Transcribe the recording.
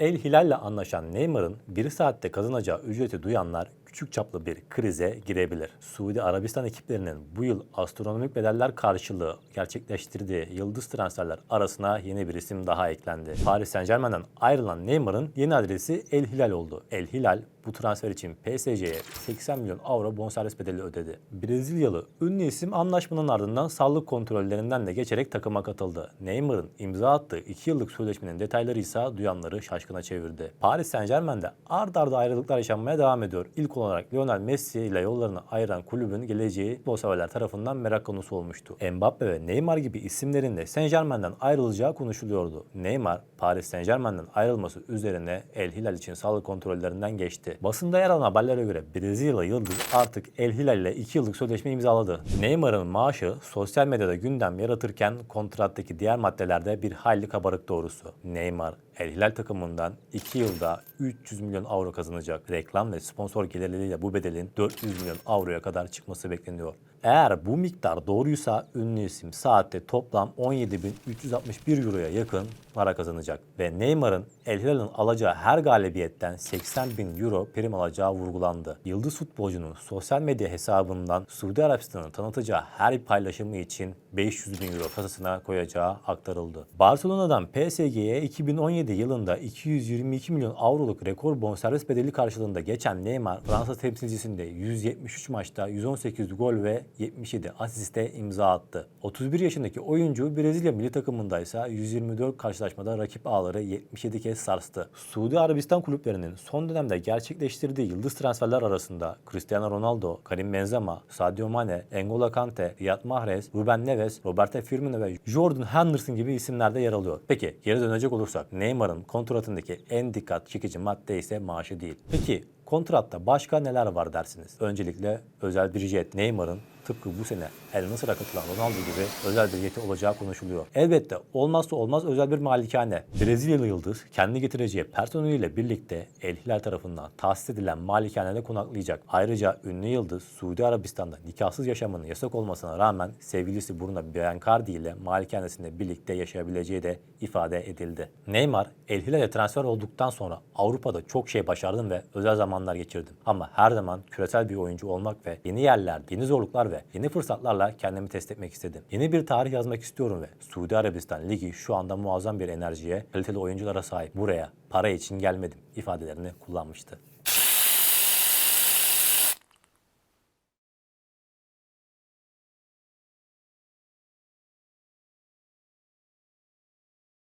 El Hilal'le anlaşan Neymar'ın bir saatte kazanacağı ücreti duyanlar küçük çaplı bir krize girebilir. Suudi Arabistan ekiplerinin bu yıl astronomik bedeller karşılığı gerçekleştirdiği yıldız transferler arasına yeni bir isim daha eklendi. Paris Saint Germain'den ayrılan Neymar'ın yeni adresi El Hilal oldu. El Hilal bu transfer için PSG'ye 80 milyon avro bonservis bedeli ödedi. Brezilyalı ünlü isim anlaşmanın ardından sağlık kontrollerinden de geçerek takıma katıldı. Neymar'ın imza attığı 2 yıllık sözleşmenin detayları ise duyanları şaşkına çevirdi. Paris Saint Germain'de ard arda ayrılıklar yaşanmaya devam ediyor. İlk olarak Lionel Messi ile yollarını ayıran kulübün geleceği futbolseverler tarafından merak konusu olmuştu. Mbappe ve Neymar gibi isimlerin de Saint Germain'den ayrılacağı konuşuluyordu. Neymar, Paris Saint Germain'den ayrılması üzerine El Hilal için sağlık kontrollerinden geçti. Basında yer alan haberlere göre Brezilyalı yıldız artık El Hilal ile 2 yıllık sözleşme imzaladı. Neymar'ın maaşı sosyal medyada gündem yaratırken kontrattaki diğer maddelerde bir hayli kabarık doğrusu. Neymar, El Hilal takımından 2 yılda 300 milyon avro kazanacak. Reklam ve sponsor gelirleriyle bu bedelin 400 milyon avroya kadar çıkması bekleniyor. Eğer bu miktar doğruysa ünlü isim saatte toplam 17.361 euroya yakın para kazanacak. Ve Neymar'ın El Hilal'ın alacağı her galibiyetten 80 bin euro prim alacağı vurgulandı. Yıldız futbolcunun sosyal medya hesabından Suudi Arabistan'ı tanıtacağı her paylaşımı için 500 bin euro kasasına koyacağı aktarıldı. Barcelona'dan PSG'ye 2017 yılında 222 milyon avroluk rekor bonservis bedeli karşılığında geçen Neymar, Fransa temsilcisinde 173 maçta 118 gol ve 77 asiste imza attı. 31 yaşındaki oyuncu Brezilya milli takımında ise 124 karşılaşmada rakip ağları 77 kez sarstı. Suudi Arabistan kulüplerinin son dönemde gerçekleştirdiği yıldız transferler arasında Cristiano Ronaldo, Karim Benzema, Sadio Mane, N'Golo Kante, Riyad Mahrez, Ruben Neves, Roberto Firmino ve Jordan Henderson gibi isimler de yer alıyor. Peki geri dönecek olursak Neymar'ın kontratındaki en dikkat çekici madde ise maaşı değil. Peki kontratta başka neler var dersiniz? Öncelikle özel bir jet Neymar'ın tıpkı bu sene El Nasır'a katılan Ronaldo gibi özel bir jeti olacağı konuşuluyor. Elbette olmazsa olmaz özel bir malikane. Brezilyalı yıldız kendi getireceği personeliyle birlikte El Hilal tarafından tahsis edilen malikanede konaklayacak. Ayrıca ünlü yıldız Suudi Arabistan'da nikahsız yaşamının yasak olmasına rağmen sevgilisi Bruna Biancardi ile malikanesinde birlikte yaşayabileceği de ifade edildi. Neymar El Hilal'e transfer olduktan sonra Avrupa'da çok şey başardım ve özel zamanlar geçirdim. Ama her zaman küresel bir oyuncu olmak ve yeni yerler, yeni zorluklar ve yeni fırsatlarla kendimi test etmek istedim. Yeni bir tarih yazmak istiyorum ve Suudi Arabistan Ligi şu anda muazzam bir enerjiye, kaliteli oyunculara sahip. Buraya para için gelmedim ifadelerini kullanmıştı.